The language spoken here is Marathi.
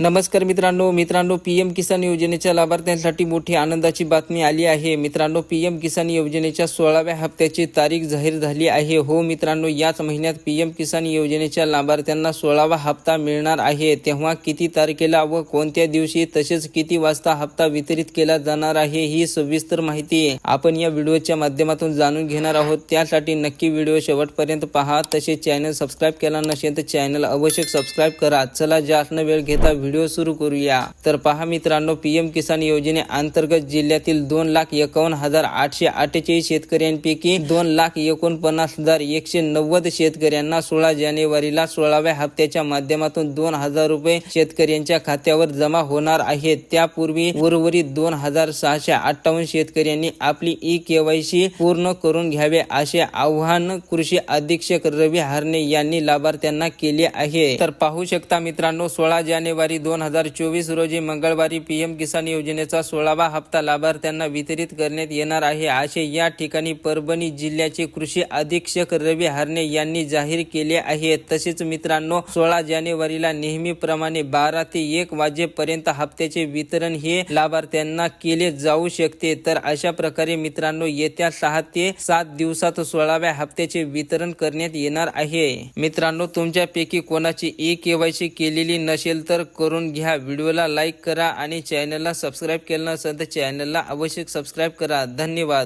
नमस्कार मित्रांनो मित्रांनो पी एम किसान योजनेच्या लाभार्थ्यांसाठी मोठी आनंदाची बातमी आली आहे. मित्रांनो पी एम किसान योजनेच्या सोळाव्या हप्त्याची तारीख जाहीर झाली आहे. हो मित्रांनो याच महिन्यात पी एम किसान योजनेच्या लाभार्थ्यांना सोळावा हप्ता मिळणार आहे. तेव्हा किती तारखेला व कोणत्या दिवशी तसेच किती वाजता हप्ता वितरित केला जाणार आहे ही सविस्तर माहिती आपण या व्हिडिओच्या माध्यमातून जाणून घेणार आहोत. त्यासाठी नक्की व्हिडिओ शेवटपर्यंत पहा. तसेच चॅनल सबस्क्राईब केला नसेल तर चॅनल अवश्य सबस्क्राईब करा. चला जास्त वेळ घेता व्हिडिओ सुरू करूया. तर पहा मित्रांनो पीएम किसान योजनेअंतर्गत जिल्ह्यातील दोन लाख एकावन्न हजार आठशे अठ्ठेचाळीस शेतकऱ्यांपैकी दोन लाख एकोणपन्नास हजार एकशे नव्वद शेतकऱ्यांना सोळा जानेवारीला सोळाव्या हप्त्याच्या माध्यमातून दोन हजार रुपये शेतकऱ्यांच्या खात्यावर जमा होणार आहेत. त्यापूर्वी उर्वरित दोन हजार सहाशे अठ्ठावन्न शेतकऱ्यांनी आपली ई केवायसी पूर्ण करून घ्यावे असे आव्हान कृषी अधीक्षक रवी हारणे यांनी लाभार्थ्यांना केले आहे. तर पाहू शकता मित्रांनो सोळा जानेवारी दोन हजार चोवीस रोजी मंगळवारी पीएम किसान योजनेचा सोळावा हप्ता लाभार्थ्यांना वितरित करण्यात येणार आहे. असे या ठिकाणी परभणी जिल्ह्याचे कृषी अधीक्षक रवी हारणे यांनी जाहीर केले आहे. तसेच मित्रांनो सोळा जानेवारीला नेहमीप्रमाणे बारा ते एक वाजेपर्यंत हप्त्याचे वितरण हे लाभार्थ्यांना केले जाऊ शकते. तर अशा प्रकारे मित्रांनो येत्या सहा ते सात दिवसात सोळाव्या हप्त्याचे वितरण करण्यात येणार आहे. मित्रांनो तुमच्यापैकी कोणाची ई केवायसी केलेली नसेल तर करून घ्या. व्हिडिओला लाईक करा आणि चॅनलला सबस्क्राईब केलं नसेल तर चॅनलला अवश्य सबस्क्राईब करा. धन्यवाद.